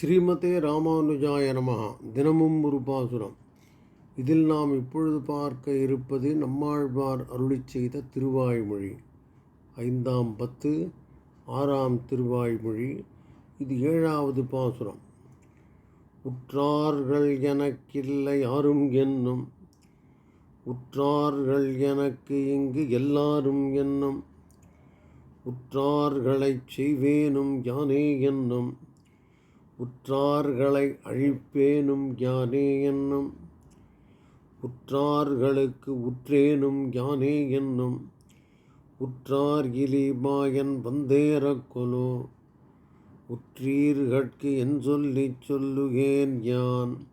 ஸ்ரீமதே ராமானுஜாய நமகா தினமும் ஒரு பாசுரம். இதில் நாம் இப்பொழுது பார்க்க இருப்பது நம்மாழ்வார் அருளிச் செய்த திருவாய்மொழி. ஐந்தாம் பத்து ஆறாம் திருவாய்மொழி. இது ஏழாவது பாசுரம். உற்றார்கள் எனக்கில்லை யாரும் என்னும். உற்றார்கள் எனக்கு இங்கு எல்லாரும் என்னும். உற்றார்களைச் செய்வேனும் யானே என்னும். உற்றார்களை அழிப்பேனும் யானே என்னும். உற்றார்களுக்கு உற்றேனும் யானே என்னும். உற்றார் இலிமாயன் வந்தேறக்கொலோ உற்றீர்கட்கு என் சொல்லிச் சொல்லுகேன் யான்.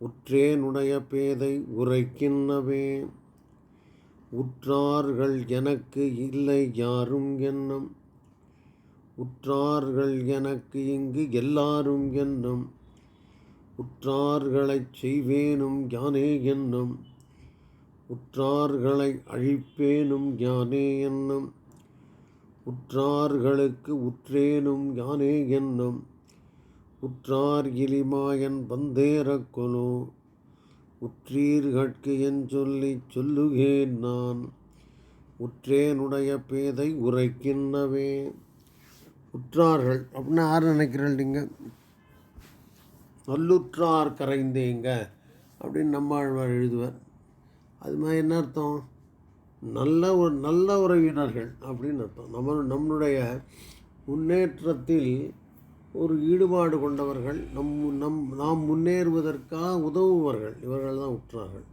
உற்றேனுடைய பேதை உரைக்கின்றவே உற்றார்கள் எனக்கு இல்லை யாரும் என்னும். உற்றார்கள் எனக்கு இங்கு எல்லாரும் என்னும். உற்றார்களைச் செய்வேனும் யானே என்னும். உற்றார்களை அழிப்பேனும் யானே என்னும். உற்றார்களுக்கு உற்றேனும் யானே என்னும். உற்றார் இலிமாயன் வந்தேரக்கொலோ உற்றீர்கட்கு என் சொல்லிச் சொல்லுகேன் நான். உற்றேனுடைய பேதை உரைக்கின்றவே. உற்றார்கள் அப்படின்னா யார் நினைக்கிறீர்கள் நீங்கள் நல்லுற்றார் கரைந்தேங்க அப்படின்னு நம்மாழ்வார் எழுதுவார். அது மாதிரி என்ன அர்த்தம்? நல்ல ஒரு நல்ல உறவினர்கள் அப்படின்னு அர்த்தம். நம்ம நம்மளுடைய முன்னேற்றத்தில் ஒரு ஈடுபாடு கொண்டவர்கள் நம் நம் நாம் முன்னேறுவதற்காக உதவுபவர்கள். இவர்கள் தான் உற்றார்கள்.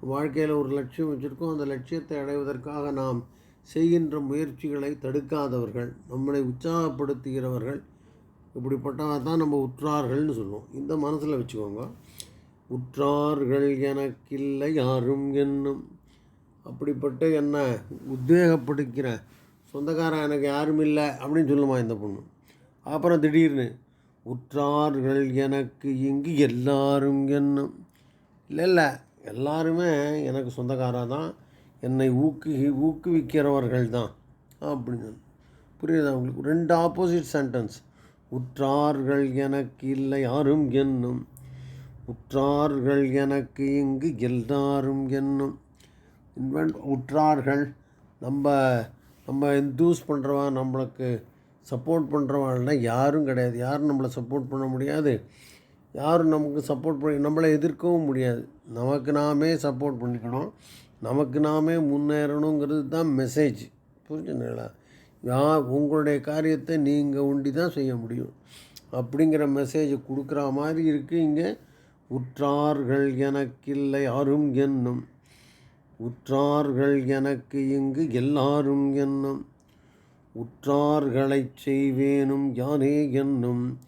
வாழ்க்கையில் ஒரு லட்சியம் வச்சுருக்கோம். அந்த லட்சியத்தை அடைவதற்காக நாம் செய்கின்ற முயற்சிகளை தடுக்காதவர்கள் நம்மளை உற்சாகப்படுத்துகிறவர்கள் இப்படிப்பட்டவங்க தான் நம்ம உற்றார்கள்னு சொல்லுவோம். இந்த மனசில் வச்சுக்கோங்க. உற்றார்கள் எனக்கில்லை யாரும் என்னும். அப்படிப்பட்ட என்ன? உத்வேகப்படுத்திக்கிற சொந்தக்காரன் எனக்கு யாரும் இல்லை அப்படின்னு சொல்லுமா இந்த பொண்ணு? அப்புறம் திடீர்னு உற்றார்கள் எனக்கு இங்கு எல்லாரும் என்னும். இல்லை இல்லை எல்லாருமே எனக்கு சொந்தக்காராக தான். என்னை ஊக்கு ஊக்குவிக்கிறவர்கள் தான் அப்படின்னு புரியுதா உங்களுக்கு? ரெண்டு ஆப்போசிட் சென்டென்ஸ் உற்றார்கள் எனக்கு இல்லை யாரும் என்னும். உற்றார்கள் எனக்கு இங்கு எல்லாரும் என்னும். இன்வென்ட் உற்றார்கள். நம்ம நம்ம இன்தூஸ் பண்ணுறவன் நம்மளுக்கு சப்போர்ட் பண்ணுறவாள்னா யாரும் கிடையாது. யாரும் நம்மளை சப்போர்ட் பண்ண முடியாது. யாரும் நமக்கு சப்போர்ட் பண்ணி நம்மளை எதிர்க்கவும் முடியாது. நமக்கு நாமே சப்போர்ட் பண்ணிக்கணும். நமக்கு நாமே முன்னேறணுங்கிறது தான் மெசேஜ் புரிஞ்சுங்களா யா உங்களுடைய காரியத்தை நீங்கள் உண்டி தான் செய்ய முடியும். அப்படிங்கிற மெசேஜ் கொடுக்குற மாதிரி இருக்குது இங்கே. உற்றார்கள் எனக்கில்லை யாரும் என்னும். உற்றார்கள் எனக்கு இங்கு எல்லாரும் என்னும். உற்றார்களைச் செய்வேனும் யானே என்னும்.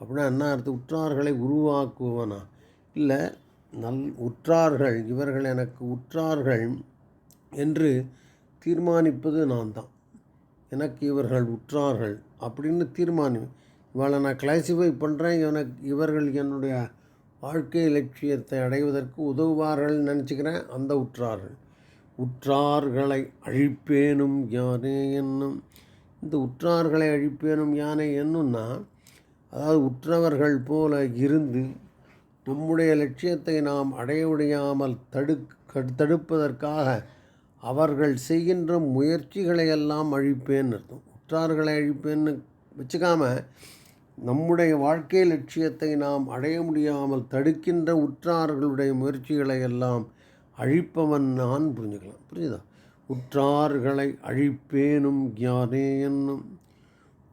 அப்படின்னா என்ன அர்த்தம்? உற்றார்களை உருவாக்குவனா? இல்லை நல் உற்றார்கள் இவர்கள் எனக்கு உற்றார்கள் என்று தீர்மானிப்பது நான் தான் எனக்கு இவர்கள் உற்றார்கள் அப்படின்னு தீர்மானி இவளை நான் கிளாசிஃபை பண்ணுறேன் எனக்கு இவர்கள் என்னுடைய வாழ்க்கை லட்சியத்தை அடைவதற்கு உதவுவார்கள் நினச்சிக்கிறேன். அந்த உற்றார்கள் உற்றார்களை அழிப்பேனும் யானே என்னும் இந்த உற்றார்களை அழிப்பேனும் யானை என்னும்னா அதாவது உற்றவர்கள் போல இருந்து நம்முடைய லட்சியத்தை நாம் அடைய முடியாமல் தடு தடுப்பதற்காக அவர்கள் செய்கின்ற முயற்சிகளை எல்லாம் அழிப்பேன்னு அர்த்தம். உற்றார்களை அழிப்பேன்னு வச்சுக்காம நம்முடைய வாழ்க்கை லட்சியத்தை நாம் அடைய முடியாமல் தடுக்கின்ற உற்றார்களுடைய முயற்சிகளை எல்லாம் அழிப்பவன் நான் புரிஞ்சுக்கலாம். புரியுதா? உற்றார்களை அழிப்பேனும் யானே என்னும்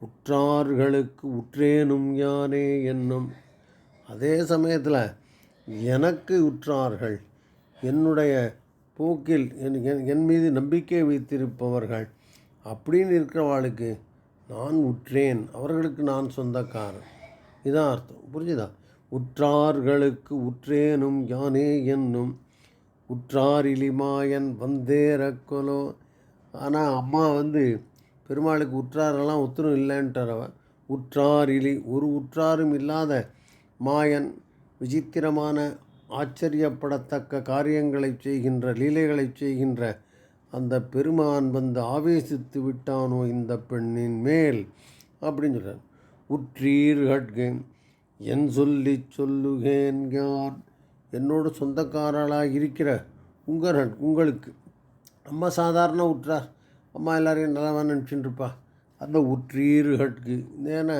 உற்றார்களுக்கு உற்றேனும் யானே என்னும் அதே சமயத்தில் எனக்கு உற்றார்கள் என்னுடைய போக்கில் என் என் மீது நம்பிக்கை வைத்திருப்பவர்கள் அப்படின்னு இருக்கிறவாளுக்கு நான் உற்றேன். அவர்களுக்கு நான் சொந்தக்காரன். இதான் அர்த்தம். புரிஞ்சுதா? உற்றார்களுக்கு உற்றேனும் யானே என்னும் உற்றாரிலிமாயன் வந்தேரக்கொலோ ஆனால் அம்மா வந்து பெருமாளுக்கு உற்றாரெல்லாம் ஒத்துரும் இல்லைன்ட்டார் உற்றார் உற்றாரிலி ஒரு உற்றாரும் இல்லாத மாயன் விசித்திரமான ஆச்சரியப்படத்தக்க காரியங்களை செய்கின்ற லீலைகளை செய்கின்ற அந்த பெருமான் வந்து ஆவேசித்து விட்டானோ இந்த பெண்ணின் மேல்? அப்படின்னு சொல்கிறார் உற்றீர் கட்கு என் சொல்லி சொல்லுகேன் யான் என்னோட சொந்தக்காரர்களாக இருக்கிற உங்கள் உங்களுக்கு. அம்மா சாதாரண உற்றார் அம்மா எல்லாரையும் நல்லாவே நினச்சிட்ருப்பா அந்த அந்த உற்றீர்களுக்கு ஏன்னா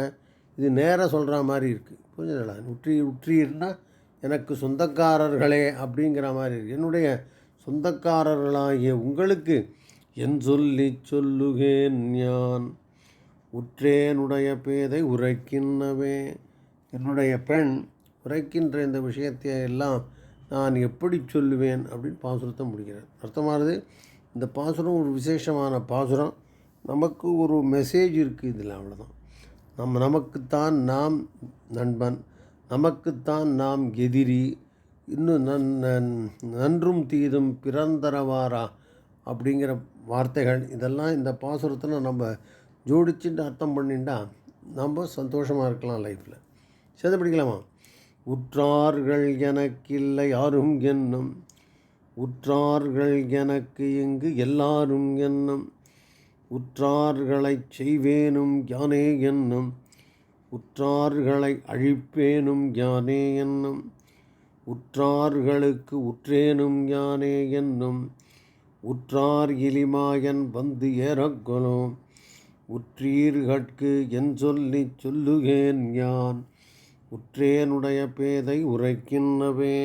இது நேராக சொல்கிற மாதிரி இருக்குது புரிஞ்சுங்களா உற்றி உற்றீர்னா எனக்கு சொந்தக்காரர்களே அப்படிங்கிற மாதிரி இருக்கு. என்னுடைய சொந்தக்காரர்களாகிய உங்களுக்கு என் சொல்லி சொல்லுகேன் யான் உற்றேனுடைய பேதை உரைக்கின்றவே. என்னுடைய பெண் உரைக்கின்ற இந்த விஷயத்தை எல்லாம் நான் எப்படி சொல்லுவேன் அப்படின்னு பாசுரத்தை முடிக்கிறேன் அர்த்தமானது? இந்த பாசுரம் ஒரு விசேஷமான பாசுரம். நமக்கு ஒரு மெசேஜ் இருக்குது இதில் அவ்வளோதான் நம்ம நமக்குத்தான் நாம் நண்பன் நமக்குத்தான் நாம் எதிரி. இன்னும் நன் நன்- நன்றும் தீதும் பிறந்தரவாரா? அப்படிங்கிற வார்த்தைகள் இதெல்லாம் இந்த பாசுரத்தில் நம்ம ஜோடிச்சுட்டு அர்த்தம் பண்ணிட்டா நம்ம சந்தோஷமாக இருக்கலாம் லைஃப்பில் சேர்ந்து படிக்கலாமா? உற்றார்கள் எனக்கில்லை யாரும் என்னும். உற்றார்கள் எனக்கு இங்கு எல்லாரும் என்னும். உற்றார்களைச் செய்வேனும் யானே என்னும் உற்றார்களை அழிப்பேனும் யானே என்னும் உற்றார்களுக்கு உற்றேனும் யானே என்னும் உற்றார் இலிமாயன் வந்து ஏறக்கொலோ உற்றீர்கட்கு என் சொல்லி சொல்லுகேன் யான் உற்றேனுடைய பேதை உரைக்கின்றவே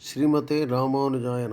ஸ்ரீமதே ராமானுஜாய